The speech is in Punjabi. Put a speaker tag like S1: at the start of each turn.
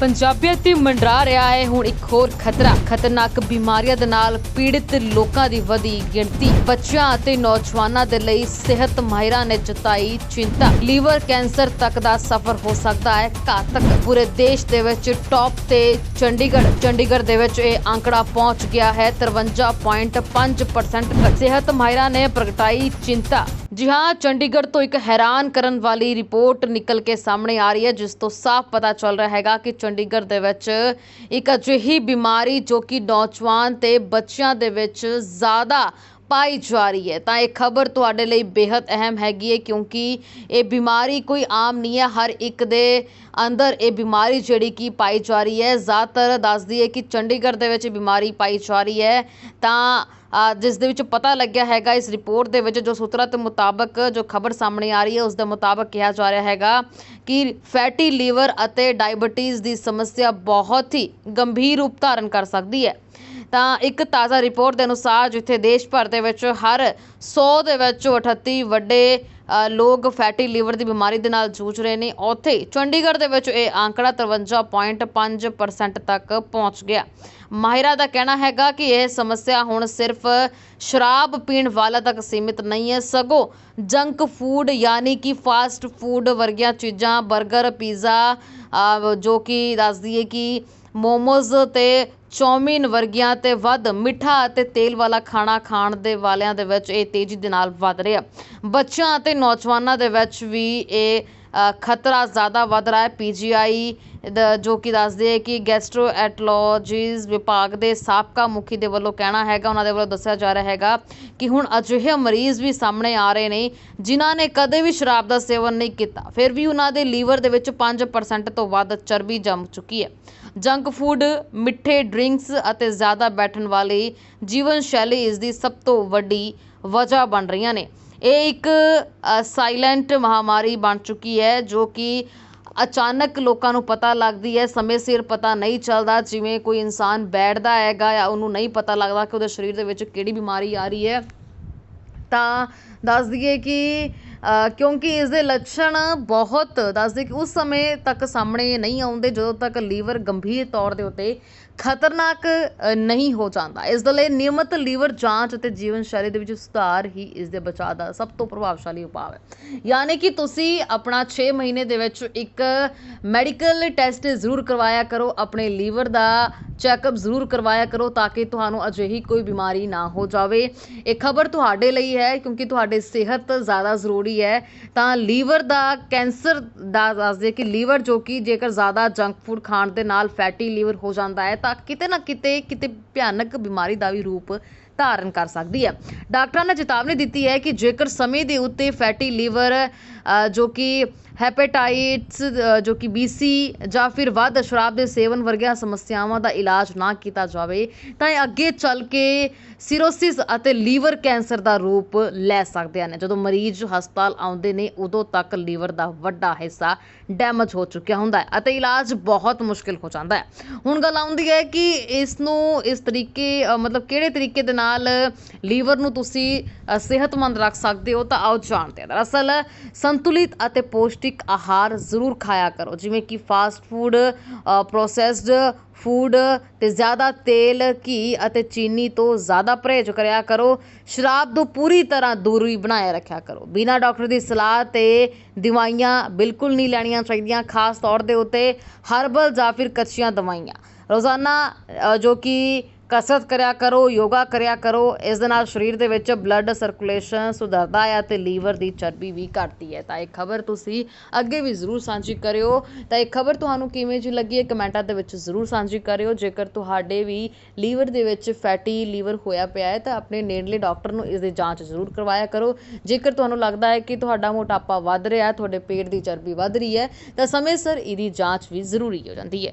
S1: ਪੰਜਾਬੀਅਤ ਤੇ ਮੰਡਰਾ ਰਿਹਾ ਹੈ। ਹੁਣ ਇੱਕ ਹੋਰ ਖਤਰਾ, ਖਤਰਨਾਕ ਬਿਮਾਰੀਆਂ ਦੇ ਨਾਲ ਪੀੜਿਤ ਲੋਕਾਂ ਦੀ ਵਧੀ ਗਿਣਤੀ। ਬੱਚਿਆਂ ਅਤੇ ਨੌਜਵਾਨਾਂ ਦੇ ਲਈ ਸਿਹਤ ਮਾਹਿਰਾਂ ਨੇ ਜਤਾਈ ਚਿੰਤਾ। ਲੀਵਰ ਕੈਂਸਰ ਤੱਕ ਦਾ ਸਫ਼ਰ ਹੋ ਸਕਦਾ ਹੈ। ਘਾਤਕ ਪੂਰੇ ਦੇਸ਼ ਦੇ ਵਿੱਚ ਟੌਪ ਤੇ ਚੰਡੀਗੜ੍ਹ ਚੰਡੀਗੜ੍ਹ ਦੇ ਵਿੱਚ ਇਹ ਅੰਕੜਾ ਪਹੁੰਚ ਗਿਆ ਹੈ। 53.5% ਤੱਕ ਸਿਹਤ ਮਾਹਿਰਾਂ ਨੇ ਪ੍ਰਗਟਾਈ ਚਿੰਤਾ। ਜੀ ਹਾਂ, ਚੰਡੀਗੜ੍ਹ ਤੋਂ ਇੱਕ ਹੈਰਾਨ ਕਰਨ ਵਾਲੀ ਰਿਪੋਰਟ ਨਿਕਲ ਕੇ ਸਾਹਮਣੇ ਆ ਰਹੀ ਹੈ, ਜਿਸ ਤੋਂ ਸਾਫ਼ ਪਤਾ ਚੱਲ ਰਿਹਾ ਹੈਗਾ ਕਿ ਚੰਡੀਗੜ੍ਹ ਦੇ ਵਿੱਚ ਇੱਕ ਅਜਿਹੀ ਬਿਮਾਰੀ ਜੋ ਕਿ ਨੌਜਵਾਨ ਤੇ ਬੱਚਿਆਂ ਦੇ ਵਿੱਚ ਜ਼ਿਆਦਾ ਪਾਈ ਜਾ ਰਹੀ ਹੈ। ਤਾਂ ਇਹ ਖਬਰ ਤੁਹਾਡੇ ਲਈ ਬੇहद ਅਹਿਮ ਹੈਗੀ ਹੈ ਕਿਉਂਕਿ ਇਹ ਬਿਮਾਰੀ ਕੋਈ ਆਮ ਨਹੀਂ ਹੈ। ਹਰ ਇੱਕ ਦੇ ਅੰਦਰ ਇਹ ਬਿਮਾਰੀ ਜਿਹੜੀ ਕਿ ਪਾਈ ਜਾ ਰਹੀ ਹੈ। ਜ਼ਿਆਦਾਤਰ ਦੱਸਦੀ ਹੈ ਕਿ ਚੰਡੀਗੜ੍ਹ ਦੇ ਵਿੱਚ ਇਹ ਬਿਮਾਰੀ ਪਾਈ ਜਾ ਰਹੀ ਹੈ। ਤਾਂ ਜਿਸ ਦੇ ਵਿੱਚ ਪਤਾ ਲੱਗਿਆ ਹੈਗਾ, ਇਸ ਰਿਪੋਰਟ ਦੇ ਵਿੱਚ ਜੋ ਸੂਤਰਾਂ ਦੇ ਮੁਤਾਬਕ ਜੋ ਖਬਰ ਸਾਹਮਣੇ ਆ ਰਹੀ ਹੈ, ਉਸ ਦੇ ਮੁਤਾਬਕ ਕਿਹਾ ਜਾ ਰਿਹਾ ਹੈਗਾ ਕਿ ਫੈਟੀ ਲੀਵਰ ਅਤੇ ਡਾਇਬਟੀਜ਼ ਦੀ ਸਮੱਸਿਆ ਬਹੁਤ ਹੀ ਗੰਭੀਰ ਰੂਪ ਧਾਰਨ ਕਰ ਸਕਦੀ ਹੈ। ਤਾਂ ਇੱਕ ਤਾਜ਼ਾ ਰਿਪੋਰਟ ਦੇ ਅਨੁਸਾਰ ਜਿੱਥੇ ਦੇਸ਼ ਭਰ ਦੇ ਵਿੱਚ ਹਰ 100 ਦੇ ਵਿੱਚ 38 ਵੱਡੇ ਲੋਕ ਫੈਟੀ ਲੀਵਰ ਦੀ ਬਿਮਾਰੀ ਦੇ ਨਾਲ ਜੂਝ ਰਹੇ ਨੇ। ਉੱਥੇ ਚੰਡੀਗੜ੍ਹ ਦੇ ਵਿੱਚ ਇਹ ਅੰਕੜਾ 53.5% ਤੱਕ ਪਹੁੰਚ ਗਿਆ। ਮਾਹਿਰਾਂ ਦਾ ਕਹਿਣਾ ਹੈਗਾ ਕਿ ਇਹ ਸਮੱਸਿਆ ਹੁਣ ਸਿਰਫ ਸ਼ਰਾਬ ਪੀਣ ਵਾਲਾ ਤੱਕ ਸੀਮਿਤ ਨਹੀਂ ਹੈ। ਸਗੋਂ ਜੰਕ ਫੂਡ ਯਾਨੀ ਕਿ ਫਾਸਟ ਫੂਡ ਵਰਗੀਆਂ ਚੀਜ਼ਾਂ 버ਗਰ ਪੀਜ਼ਾ ਜੋ ਕਿ ਦੱਸਦੀ ਹੈ ਕਿ ਮੋਮੋਜ਼ ਤੇ ਚੌਮੀਨ ਵਰਗੀਆਂ ਤੇ ਵੱਧ ਮਿੱਠਾ ਅਤੇ ਤੇਲ ਵਾਲਾ ਖਾਣਾ ਖਾਣ ਦੇ ਵਾਲਿਆਂ ਦੇ ਵਿੱਚ ਇਹ ਤੇਜ਼ੀ ਦੇ ਨਾਲ ਵੱਧ ਰਿਹਾ। ਬੱਚਿਆਂ ਅਤੇ ਨੌਜਵਾਨਾਂ ਦੇ ਵਿੱਚ ਵੀ ਇਹ ਖਤਰਾ ਜ਼ਿਆਦਾ ਵੱਧ ਰਿਹਾ ਹੈ ਪੀਜੀਆਈ ਜੋ ਕਿ ਦੱਸਦੇ ਹੈ ਕਿ ਗੈਸਟ੍ਰੋਐਟੋਲੋਜੀਜ਼ ਵਿਭਾਗ ਦੇ ਸਾਬਕਾ ਮੁਖੀ ਦੇ ਵੱਲੋਂ ਕਹਿਣਾ ਹੈਗਾ, ਉਹਨਾਂ ਦੇ ਵੱਲੋਂ ਦੱਸਿਆ ਜਾ ਰਿਹਾ ਹੈਗਾ ਕਿ ਹੁਣ ਅਜਿਹੇ ਮਰੀਜ਼ ਵੀ ਸਾਹਮਣੇ ਆ ਰਹੇ ਨੇ, ਜਿਨ੍ਹਾਂ ਨੇ ਕਦੇ ਵੀ ਸ਼ਰਾਬ ਦਾ ਸੇਵਨ ਨਹੀਂ ਕੀਤਾ। ਫਿਰ ਵੀ ਉਹਨਾਂ ਦੇ ਲੀਵਰ ਦੇ ਵਿੱਚ 5% ਤੋਂ ਵੱਧ ਚਰਬੀ ਜੰਮ ਚੁੱਕੀ ਹੈ। ਜੰਕ ਫੂਡ, ਮਿੱਠੇ ਡਰਿੰਕਸ ਅਤੇ ਜ਼ਿਆਦਾ ਬੈਠਣ ਵਾਲੀ ਜੀਵਨ ਸ਼ੈਲੀ ਇਸ ਦੀ ਸਭ ਤੋਂ ਵੱਡੀ ਵਜ੍ਹਾ ਬਣ ਰਹੀਆਂ ਨੇ। ਇਹ ਇੱਕ ਸਾਇਲੈਂਟ ਮਹਾਂਮਾਰੀ ਬਣ ਚੁੱਕੀ ਹੈ, ਜੋ ਕਿ ਅਚਾਨਕ ਲੋਕਾਂ ਨੂੰ ਪਤਾ ਲੱਗਦੀ ਹੈ, ਸਮੇਂ ਸਿਰ ਪਤਾ ਨਹੀਂ ਚੱਲਦਾ, ਜਿਵੇਂ ਕੋਈ ਇਨਸਾਨ ਬੈਠਦਾ ਹੈਗਾ ਜਾਂ ਉਹਨੂੰ ਨਹੀਂ ਪਤਾ ਲੱਗਦਾ ਕਿ ਉਹਦੇ ਸਰੀਰ ਦੇ ਵਿੱਚ ਕਿਹੜੀ ਬਿਮਾਰੀ ਆ ਰਹੀ ਹੈ। ਤਾਂ ਦੱਸ ਦਈਏ ਕਿ ਕਿਉਂਕਿ ਇਸ ਦੇ ਲੱਛਣ ਬਹੁਤ, ਦੱਸ ਦਈਏ ਕਿ ਉਸ ਸਮੇਂ ਤੱਕ ਸਾਹਮਣੇ ਨਹੀਂ ਆਉਂਦੇ, ਜਦੋਂ ਤੱਕ ਲੀਵਰ ਗੰਭੀਰ ਤੌਰ ਦੇ ਉੱਤੇ ਖਤਰਨਾਕ ਨਹੀਂ ਹੋ ਜਾਂਦਾ। ਇਸ ਦੇ ਲਈ ਨਿਯਮਤ ਲੀਵਰ ਜਾਂਚ ਅਤੇ ਜੀਵਨ ਸ਼ੈਲੀ ਦੇ ਵਿੱਚ ਸੁਧਾਰ ਹੀ ਇਸ ਦੇ ਬਚਾਅ ਦਾ ਸਭ ਤੋਂ ਪ੍ਰਭਾਵਸ਼ਾਲੀ ਉਪਾਅ ਹੈ। ਯਾਨੀ ਕਿ ਤੁਸੀਂ ਆਪਣਾ 6 ਮਹੀਨੇ ਦੇ ਵਿੱਚ ਇੱਕ ਮੈਡੀਕਲ ਟੈਸਟ ਜ਼ਰੂਰ ਕਰਵਾਇਆ ਕਰੋ, ਆਪਣੇ ਲੀਵਰ ਦਾ ਚੈੱਕਅਪ ਜ਼ਰੂਰ ਕਰਵਾਇਆ ਕਰੋ ਤਾਂ ਕਿ ਤੁਹਾਨੂੰ ਅਜਿਹੀ ਕੋਈ ਬਿਮਾਰੀ ਨਾ ਹੋ ਜਾਵੇ। ਇਹ ਖਬਰ ਤੁਹਾਡੇ ਲਈ ਹੈ ਕਿਉਂਕਿ ਤੁਹਾਡੇ ਸਿਹਤ ਜ਼ਿਆਦਾ ਜ਼ਰੂਰੀ ਹੈ। ਤਾਂ ਲੀਵਰ ਦਾ ਕੈਂਸਰ ਦਾ ਦੱਸਦੇ ਕਿ ਲੀਵਰ ਜੋ ਕਿ ਜੇਕਰ ਜ਼ਿਆਦਾ ਜੰਕ ਫੂਡ ਖਾਣ ਦੇ ਨਾਲ ਫੈਟੀ ਲੀਵਰ ਹੋ ਜਾਂਦਾ ਹੈ ਤਾਂ ਕਿਤੇ ਨਾ ਕਿਤੇ ਕਿਤੇ ਭਿਆਨਕ ਬਿਮਾਰੀ ਦਾ ਵੀ ਰੂਪ ਧਾਰਨ ਕਰ ਸਕਦੀ ਹੈ। ਡਾਕਟਰਾਂ ਨੇ ਚੇਤਾਵਨੀ ਦਿੱਤੀ ਹੈ ਕਿ ਜੇਕਰ ਸਮੇਂ ਦੇ ਉੱਤੇ ਫੈਟੀ ਲੀਵਰ ਜੋ ਕਿ ਹੈਪੇਟਾਈਟਸ ਜੋ ਕਿ ਬੀਸੀ ਜਾਂ ਫਿਰ ਵੱਧ ਸ਼ਰਾਬ ਦੇ ਸੇਵਨ ਵਰਗੀਆਂ ਸਮੱਸਿਆਵਾਂ ਦਾ ਇਲਾਜ ਨਾ ਕੀਤਾ ਜਾਵੇ, ਤਾਂ ਇਹ ਅੱਗੇ ਚੱਲ ਕੇ ਸਿਰੋਸਿਸ ਅਤੇ ਲੀਵਰ ਕੈਂਸਰ ਦਾ ਰੂਪ ਲੈ ਸਕਦੇ ਹਨ ਜਦੋਂ ਮਰੀਜ਼ ਹਸਪਤਾਲ ਆਉਂਦੇ ਨੇ, ਉਦੋਂ ਤੱਕ ਲੀਵਰ ਦਾ ਵੱਡਾ ਹਿੱਸਾ ਡੈਮੇਜ ਹੋ ਚੁੱਕਿਆ ਹੁੰਦਾ ਹੈ ਅਤੇ ਇਲਾਜ ਬਹੁਤ ਮੁਸ਼ਕਿਲ ਹੋ ਜਾਂਦਾ ਹੈ। ਹੁਣ ਗੱਲ ਆਉਂਦੀ ਹੈ ਕਿ ਇਸ ਨੂੰ ਇਸ ਤਰੀਕੇ ਮਤਲਬ ਕਿਹੜੇ ਤਰੀਕੇ ਦੇ ਨਾਲ ਲੀਵਰ ਨੂੰ ਤੁਸੀਂ ਸਿਹਤਮੰਦ ਰੱਖ ਸਕਦੇ ਹੋ ਤਾਂ ਆਓ ਜਾਣਦੇ ਹਾਂ। ਦਰਅਸਲ, ਸੰਤੁਲਿਤ ਅਤੇ ਪੌਸ਼ਟਿਕ ਆਹਾਰ ਜ਼ਰੂਰ ਖਾਇਆ ਕਰੋ। ਜਿਵੇਂ ਕਿ ਫਾਸਟ ਫੂਡ ਪ੍ਰੋਸੈਸਡ ਫੂਡ ਤੇ ਜ਼ਿਆਦਾ ਤੇਲ, ਘੀ ਅਤੇ ਚੀਨੀ ਤੋਂ ਜ਼ਿਆਦਾ ਪਰਹੇਜ਼ ਕਰਿਆ ਕਰੋ। ਸ਼ਰਾਬ ਤੋਂ ਪੂਰੀ ਤਰ੍ਹਾਂ ਦੂਰੀ ਬਣਾਏ ਰੱਖਿਆ ਕਰੋ। ਬਿਨਾਂ ਡਾਕਟਰ ਦੀ ਸਲਾਹ ਤੇ ਦਵਾਈਆਂ ਬਿਲਕੁਲ ਨਹੀਂ ਲੈਣੀਆਂ ਚਾਹੀਦੀਆਂ। ਖਾਸ ਤੌਰ ਦੇ ਉੱਤੇ ਹਰਬਲ ਜਾਂ ਫਿਰ ਕੱਚੀਆਂ ਦਵਾਈਆਂ। ਰੋਜ਼ਾਨਾ ਜੋ ਕਿ ਕਸਰਤ ਕਰਿਆ ਕਰੋ, ਯੋਗਾ ਕਰਿਆ ਕਰੋ, ਇਸ ਦੇ ਨਾਲ ਸਰੀਰ ਦੇ ਵਿੱਚ ਬਲੱਡ ਸਰਕੂਲੇਸ਼ਨ ਸੁਧਰਦਾ ਹੈ ਤੇ ਲੀਵਰ ਦੀ ਚਰਬੀ ਵੀ ਘਟਦੀ ਹੈ। ਤਾਂ ਇਹ ਖਬਰ ਤੁਸੀਂ ਅੱਗੇ ਵੀ ਜ਼ਰੂਰ ਸਾਂਝੀ ਕਰਿਓ। ਤਾਂ ਇਹ ਖਬਰ ਤੁਹਾਨੂੰ ਕਿਵੇਂ ਜੀ ਲੱਗੀ ਹੈ ਕਮੈਂਟਾਂ ਦੇ ਵਿੱਚ ਜ਼ਰੂਰ ਸਾਂਝੀ ਕਰਿਓ। ਜੇਕਰ ਤੁਹਾਡੇ ਵੀ ਲੀਵਰ ਦੇ ਵਿੱਚ ਫੈਟੀ ਲੀਵਰ ਹੋਇਆ ਪਿਆ ਹੈ, ਤਾਂ ਆਪਣੇ ਨੇੜਲੇ ਡਾਕਟਰ ਨੂੰ ਇਸ ਦੀ ਜਾਂਚ ਜ਼ਰੂਰ ਕਰਵਾਇਆ ਕਰੋ। ਜੇਕਰ ਤੁਹਾਨੂੰ ਲੱਗਦਾ ਹੈ ਕਿ ਤੁਹਾਡਾ ਮੋਟਾਪਾ ਵੱਧ ਰਿਹਾ ਹੈ, ਤੁਹਾਡੇ ਪੇਟ ਦੀ ਚਰਬੀ ਵੱਧ ਰਹੀ ਹੈ, ਤਾਂ ਸਮੇਂ ਸਿਰ ਇਹਦੀ ਜਾਂਚ ਵੀ ਜ਼ਰੂਰੀ ਹੋ ਜਾਂਦੀ ਹੈ।